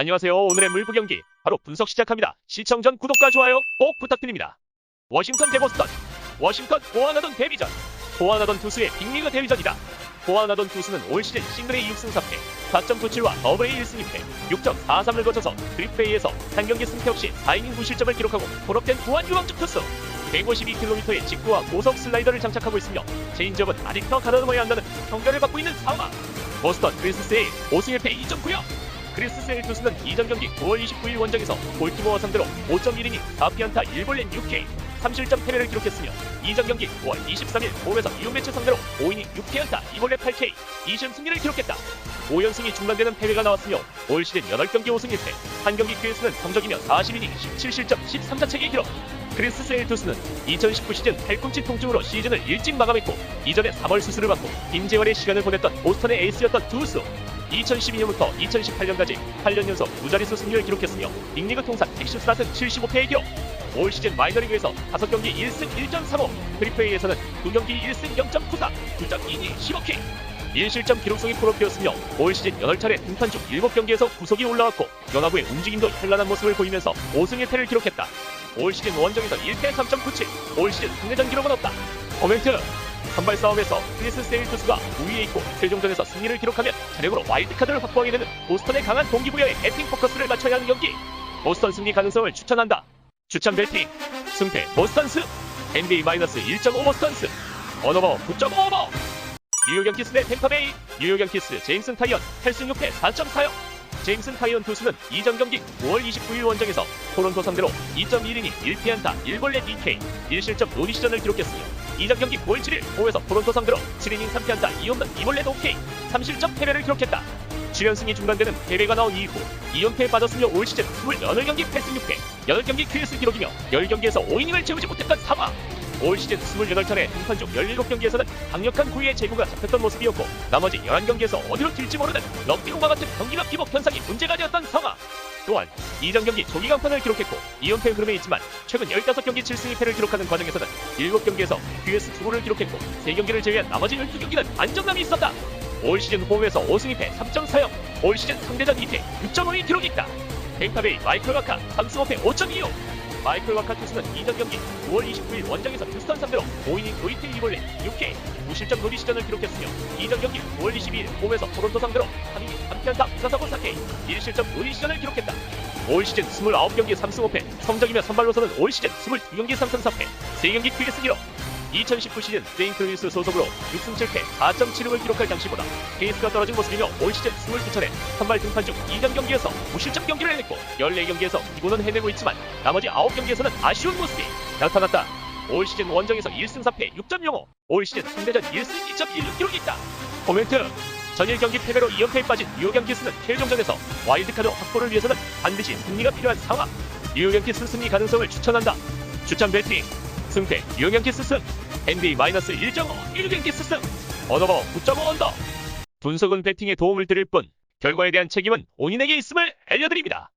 안녕하세요. 오늘의 물부 경기 바로 분석 시작합니다. 시청 전 구독과 좋아요 꼭 부탁드립니다. 워싱턴 대 보스턴 워싱턴 보아나던 데뷔전 보아나던 투수의 빅리그 데뷔전이다. 보아나던 투수는 올 시즌 싱글의 6승 4패 4.97와 더블의 1승 2패 6.43을 거쳐서 트리플레이에서 한 경기 승패 없이 4이닝 무실점을 기록하고 졸업된 보안 유망적 투수 152km의 직구와 고속 슬라이더를 장착하고 있으며 체인지업은 아직 더 가다듬어야 한다는 평가를 받고 있는 상황 보스턴 크리스스의 5승 1패 2.9요 크리스 세일 투수는 이전 경기 9월 29일 원정에서 볼티모어 상대로 5.1이닝 4피안타 1볼넷 6K 3실점 패배를 기록했으며 이전 경기 9월 23일 홈에서 이용매치 상대로 5이닝 6피안타 2볼넷 8K 2심 승리를 기록했다. 5연승이 중단되는 패배가 나왔으며 올 시즌 8경기 5승 1패 한 경기 퀴에서는 성적이며 40이닝 17실점 13자책의 기록 크리스 세일 투수는 2019 시즌 팔꿈치 통증으로 시즌을 일찍 마감했고 이전에 3월 수술을 받고 빈재활의 시간을 보냈던 보스턴의 에이스였던 투수 2012년부터 2018년까지 8년 연속 무자릿수 승리를 기록했으며 빅리그 통산 114승 75패의 기록 올 시즌 마이너리그에서 5경기 1승 1.35 트리플레이에서는 2경기 1승 0.94 2.22 15K 1실점 기록성이 프로피였으며 올 시즌 8차례 등판 중 7경기에서 구속이 올라왔고 연합의 움직임도 현란한 모습을 보이면서 5승 1패를 기록했다. 올 시즌 원정에서 1패 3.97, 올 시즌 상대전 기록은 없다. 코멘트! 선발 싸움에서 크리스 세일 투수가 우위에 있고 최종전에서 승리를 기록하면 자력으로 와일드카드를 확보하게 되는 보스턴의 강한 동기부여에 배팅 포커스를 맞춰야 하는 경기. 보스턴 승리 가능성을 추천한다. 추천 배팅. 승패 보스턴스. NBA-1.5 보스턴스. 언어버 9.5오버. 뉴욕 양키스 대 템파베이. 뉴욕 양키스 제임슨 타이언 8승 6패 4.4요. 제임슨 타이언 투수는 이전 경기 5월 29일 원정에서 토론토 상대로 2.1이닝 1피안타 1볼넷 2K 1실점 노리시전을 기록했으며 이전 경기 9월 7일 호에서 토론토 상대로 7이닝 3피안타 2홈런 2볼넷 5K 3실점 패배를 기록했다. 7연승이 중단되는 패배가 나온 이후 2연패에 빠졌으며 올 시즌 28경기 8승 6패 8경기 퀴즈 기록이며 10경기에서 5이닝을 채우지 못했던 상황 올 시즌 28차례 등판 중 17경기에서는 강력한 구위의 제구가 잡혔던 모습이었고 나머지 11경기에서 어디로 튈지 모르는 럭비공과 같은 경기력 기복 현상이 문제가 되었던 상황 또한 이전 경기 조기 강판을 기록했고 2연패 흐름에 있지만 최근 15경기 7승 2패를 기록하는 과정에서는 7경기에서 QS 투구를 기록했고 3경기를 제외한 나머지 12경기는 안정감이 있었다 올 시즌 홈에서 5승 2패 3.40, 올 시즌 상대전 2패 6.5의 기록이 있다. 뱅카베이 마이클 와카 3승 5패 5.25. 마이클 와카 투수는 이전 경기 9월 29일 원정에서 휴스턴 상대로 5이닝 도이트 2볼넷 6K 무실점 노리 시전을 기록했으며 이전 경기 9월 22일 홈에서 토론토 상대로 3이닝 3피안타 4사고 4K 1실점 노리 시전을 기록했다. 올 시즌 29경기 3승 5패 성적이며 선발로서는 올 시즌 22경기 3승 4패 3경기 퀴즈 승리로 2019 시즌 세인트루이스 소속으로 6승 7패 4.76을 기록할 당시보다 페이스가 떨어진 모습이며 올 시즌 22차례 선발 등판 중 2전 경기에서 무실점 경기를 해냈고 14경기에서 기고는 해내고 있지만 나머지 9경기에서는 아쉬운 모습이 나타났다. 올 시즌 원정에서 1승 4패 6.05, 올 시즌 상대전 1승 2.16 기록이 있다. 코멘트 전일 경기 패배로 2연패에 빠진 뉴욕 양키스는 최종전에서 와일드카드 확보를 위해서는 반드시 승리가 필요한 상황. 뉴욕 양키스 승리 가능성을 추천한다. 추천 배팅 승패 뉴욕 양키스 승 NBA-1.5 1 양키스 승 언어버 9.5 언더 분석은 배팅에 도움을 드릴 뿐 결과에 대한 책임은 본인에게 있음을 알려드립니다.